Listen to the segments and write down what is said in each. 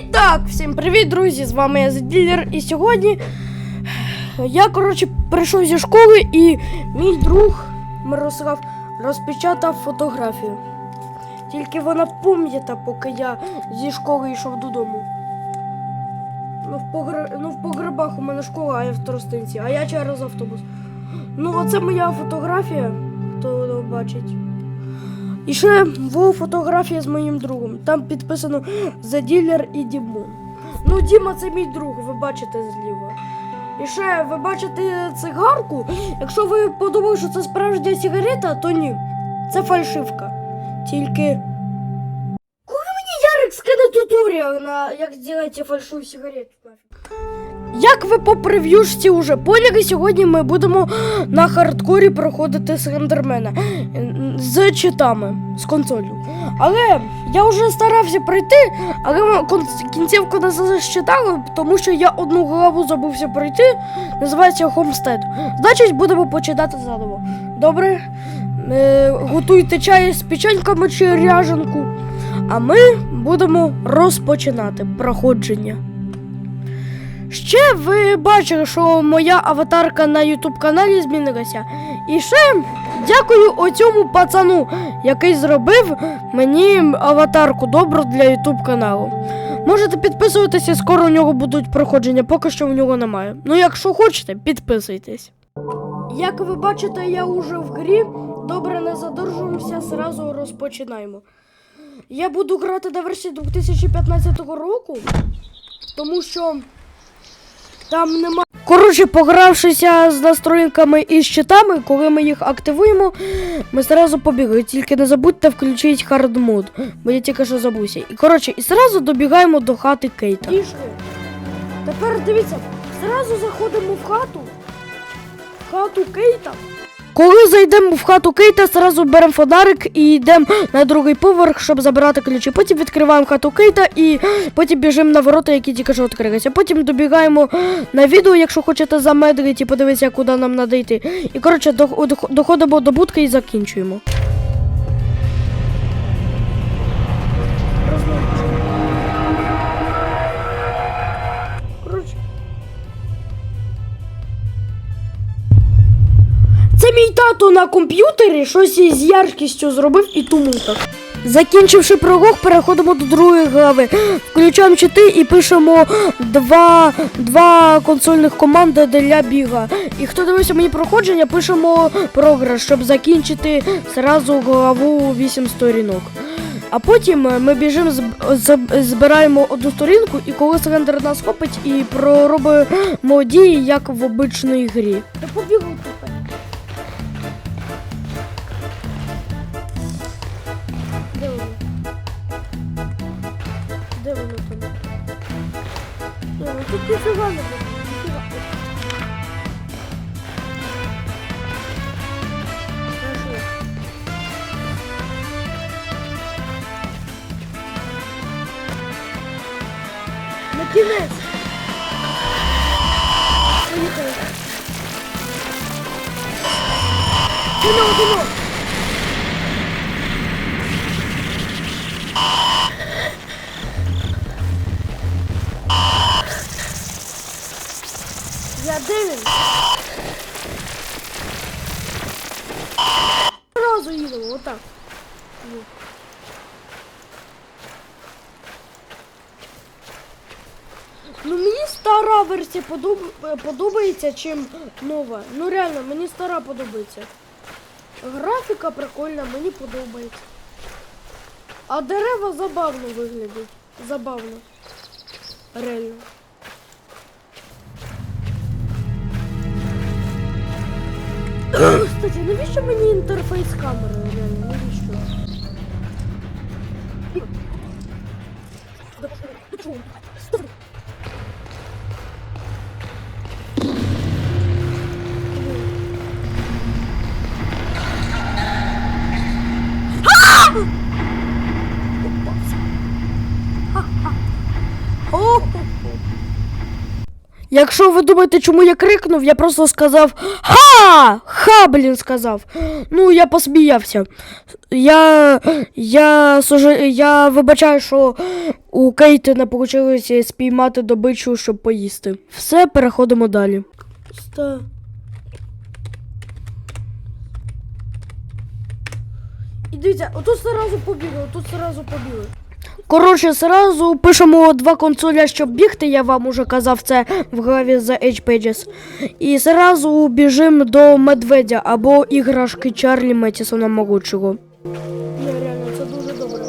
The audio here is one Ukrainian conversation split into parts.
І так, всім привіт, друзі! З вами я Заділер. І сьогодні я, коротше, прийшов зі школи і мій друг Мирослав розпечатав фотографію. Тільки вона пом'ята, поки я зі школи йшов додому. Ну, в, погр... ну, в погребах у мене школа, а я в Тростинці, а я через автобус. Ну, оце моя фотографія, хто бачить. І ще була фотографія з моїм другом. Там підписано The Dealer і Дімон. Ну, Діма це мій друг, ви бачите зліва. І ще ви бачите цигарку. Якщо ви подумали, що це справжня сигарета, то ні. Це фальшивка. Тільки. Коли мені Ярик скине туторіал на як зробити фальшиву сигарету? Як ви по прев'юшці вже поняли, сьогодні ми будемо на хардкорі проходити Слендермена з читами, з консолью. Але я вже старався пройти, але кінцівку не зачитали, тому що я одну главу забувся пройти, називається Homestead. Значить, будемо починати заново. Добре? Е, готуйте чай з печеньками чи ряженку. А ми будемо розпочинати проходження. Ще ви бачили, що моя аватарка на Ютуб каналі змінилася. І ще дякую оцьому пацану, який зробив мені аватарку добру для Ютуб каналу. Можете підписуватися, скоро у нього будуть проходження, поки що в нього немає. Ну, якщо хочете, підписуйтесь. Як ви бачите, я уже в грі. Добре, не задержуємося, зразу розпочинаємо. Я буду грати на версії 2015 року, тому що там нема. Коротше, погравшися з настроїнками і щитами, коли ми їх активуємо, ми зразу побігли. Тільки не забудьте включити хардмод, бо я тільки що забувся. І коротше, і зразу добігаємо до хати Кейта. Пішли. Тепер дивіться, зразу заходимо в хату. В хату Кейта. Коли зайдемо в хату Кейта, зразу беремо фонарик і йдемо на другий поверх, щоб забирати ключі. Потім відкриваємо хату Кейта і потім біжимо на ворота, які тільки що відкрилися. Потім добігаємо на відео, якщо хочете замедлити і подивитися, куди нам надійти. І коротше, дох- дох- доходимо до будки і закінчуємо. Тато на комп'ютері щось із яркістю зробив і тому так. Закінчивши пролог, переходимо до другої глави. Включаємо чити і пишемо два, два консольних команди для біга. І хто дивився мої проходження, пишемо програш, щоб закінчити зразу главу 8 сторінок. А потім ми біжимо, зб- зб- збираємо одну сторінку, і коли слендер нас хопить, і проробимо дії, як в обичній грі. Та Ні, тут ніфіга не буде. На кінець. Поїхали. Кіно, кіно. Де він? Разу їдемо, отак. Ну. Мені стара версія подоб- подобається, чим нова. Ну реально, мені стара подобається. Графіка прикольна, мені подобається. А дерева забавно виглядять. Забавно. Реально. Кстати, навіщо мені інтерфейс камери? Реально, навіщо? Якщо ви думаєте, чому я крикнув, я просто сказав Ха! Ха, блін, сказав. Ну, я посміявся. Я. Я, я вибачаю, що у Кейти не вийшло спіймати добичу, щоб поїсти. Все, переходимо далі. І дивіться, отут сразу побігли, отут сразу побігли. Коротше, сразу пишемо два консоля, щоб бігти, я вам уже казав це в главі за H-Pages. І сразу біжимо до медведя або іграшки Чарлі Метісона могучого. Не, реально, це дуже добре.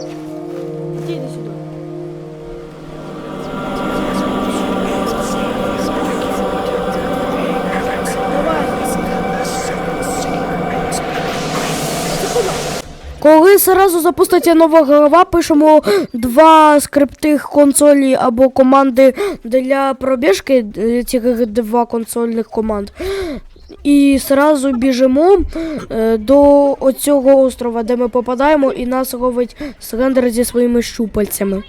Коли зразу запуститься нова глава, пишемо два скриптих консолі або команди для пробіжки, е, цих два консольних команд. І зразу біжимо е, до оцього острова, де ми попадаємо, і нас ловить слендер зі своїми щупальцями.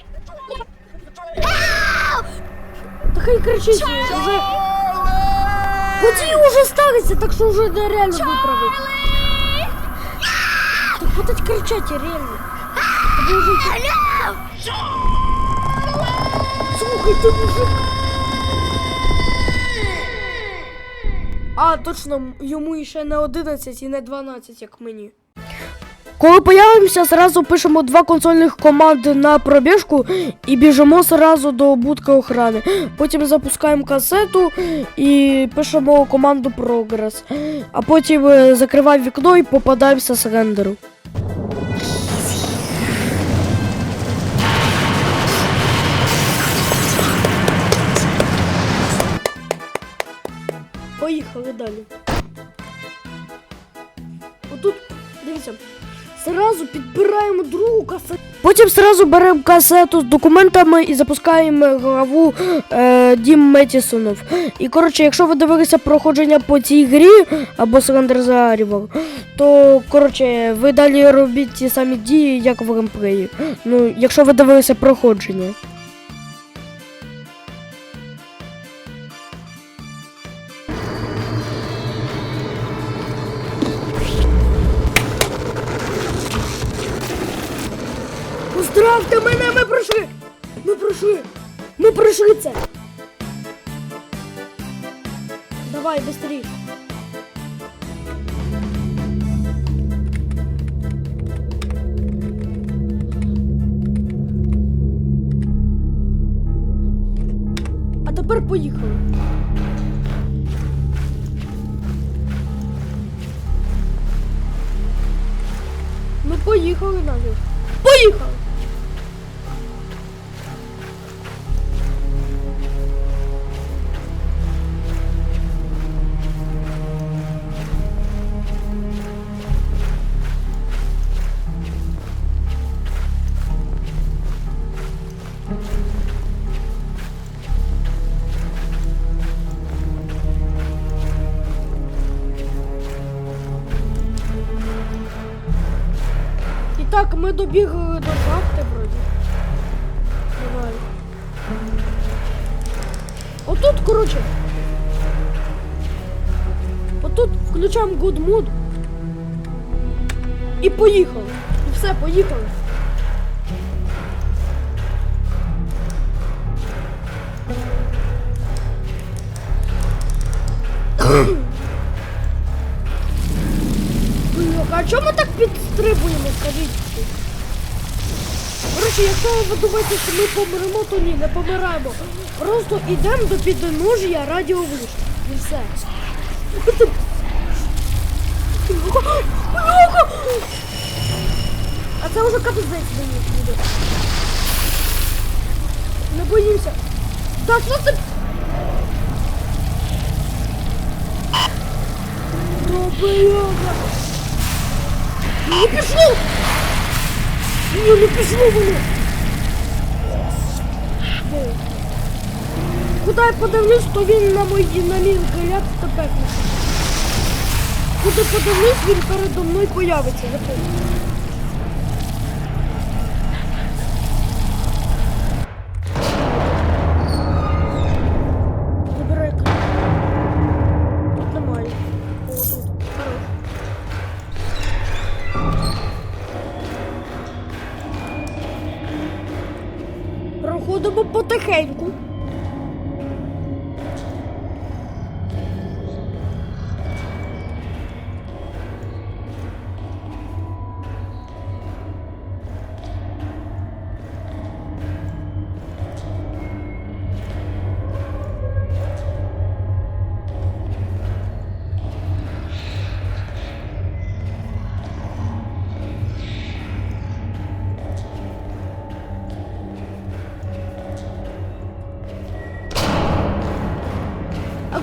Та хай кричить вже. Події вже сталися, так що вже нереально виправити. Так хватить кричать, реально. Слухай, ти мужик. А, точно, йому ще не 11 і не 12, як мені. Коли появимося, зразу пишемо два консольних команди на пробіжку і біжимо зразу до будки охорони. Потім запускаємо касету і пишемо команду Прогрес. А потім е, закриваємо вікно і попадаємося з рендеру. Поїхали далі. Отут, дивіться, зразу підбираємо другу касету. Потім зразу беремо касету з документами і запускаємо главу е, Дім Метісонов. І коротше, якщо ви дивилися проходження по цій грі або Surrender Arrival, то коротше, ви далі робіть ті самі дії, як в геймплеї. Ну, якщо ви дивилися проходження. Давай, быстрей! А тепер поїхали. Ми поїхали навіть. Так, ми добігли до шахти вроді. Давай. Отут, коротше. Отут включаємо good mood. І поїхали. І все, поїхали. А чому так підстрибуємо, скажіть? Коротше, якщо ви думаєте, що ми помремо, то ні, не помираємо. Просто йдемо до підножія радіовишки. І все. А це вже капець мені буде. Не боїмося. Так, що ти? Добляга. Не пішло! Ні, не пішло воно! Куди я подивлюсь, то він на мої на мій та тепер. Куди подивлюсь, він передо мною появиться. Заходь.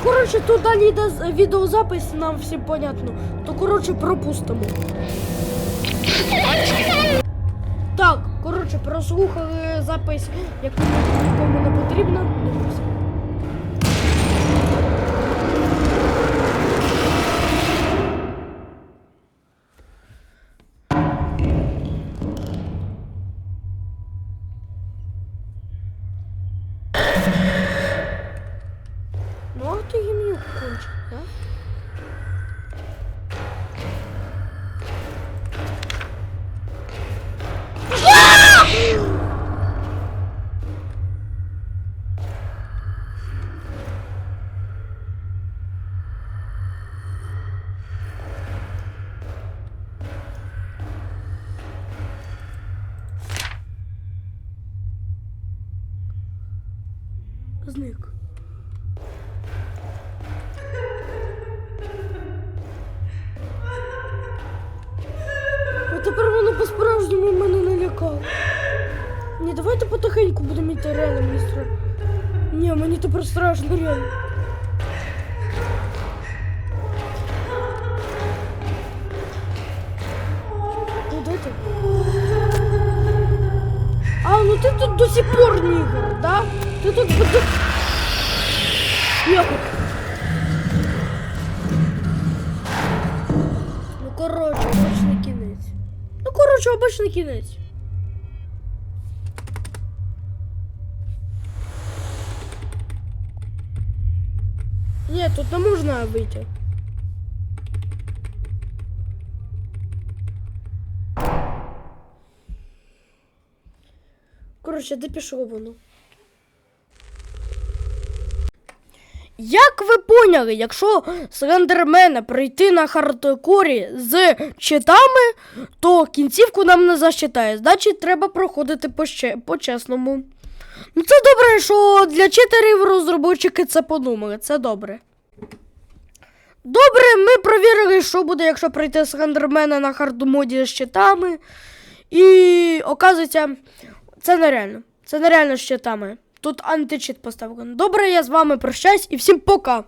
Коротше, тут далі йде відеозапис, нам всім понятно. То коротше пропустимо. Так, коротше, прослухали запис, яку нікому не потрібно. Зник. А тепер воно по-справжньому мене налякало. Ні, давайте потихеньку будемо йти реально, мені страшно. Ні, мені тепер страшно реально. Ну, де ти? А, ну ти тут до сих пор не ігор, да? Тут буде. Як? Ну, коротше, обичний кінець. Ну, коротше, обичний кінець. Ні, тут не можна вийти. Коротше, де пішло воно? Як ви поняли, якщо Слендермена прийти на хардкорі з читами, то кінцівку нам не засчитає. Значить, треба проходити по-чесному. Ну, це добре, що для читерів розробники це подумали. Це добре. Добре, ми провірили, що буде, якщо прийти Слендермена на хардмоді з читами. І оказується, це нереально. Це нереально з щитами. Тут античит поставлено. Добре, я з вами прощаюсь і всім пока.